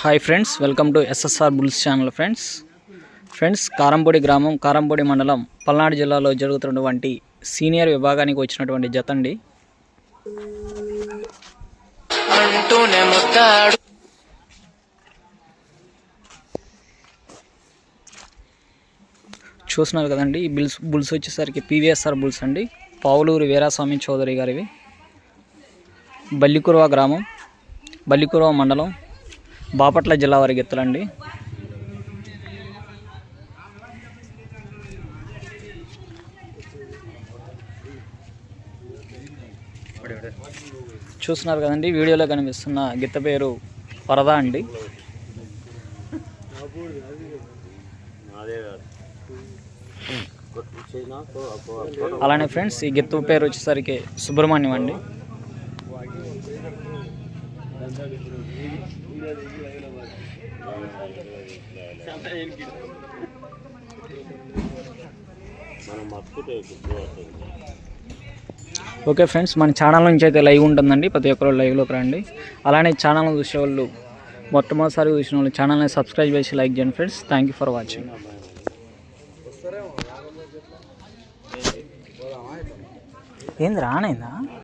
Hi friends welcome to SSR bulls channel friends. Friends Karampodi గ్రామం కారంపొడి మండలం పల్నాడు జిల్లాలో జరుగుతున్నటువంటి సీనియర్ విభాగానికి వచ్చినటువంటి జత అండి. అంటూనే ముద్దాడు. చూస్తున్నారు కదండి ఈ బిల్స్ బుల్స్ వచ్చేసరికి పీవీఎస్ఆర్ బుల్స్ అండి. పావులూరు వీరాస్వామి చౌదరి గారివి. బల్లికురవ గ్రామం బల్లికురవ మండలం బాపట్ల జిల్లా వరిగెత్తులండి చూస్తున్నారు కదండి వీడియోలో కనిపిస్తున్న గిత్త పేరు వరద అండి. అలానే ఫ్రెండ్స్ ఈ గిత్త పేరు వచ్చేసరికి సుబ్రహ్మణ్యం అండి. ఓకే ఫ్రెండ్స్ మన ఛానల్ నుంచి అయితే లైవ్ ఉంటుందండి. ప్రతి ఒక్కరు లైవ్లోకి రండి. అలానే ఛానల్ చూసే వాళ్ళు మొట్టమొదటిసారి చూసిన వాళ్ళు ఛానల్ని సబ్స్క్రైబ్ చేసి లైక్ చేయండి friends. Thank you for watching ఏంది రానైందా?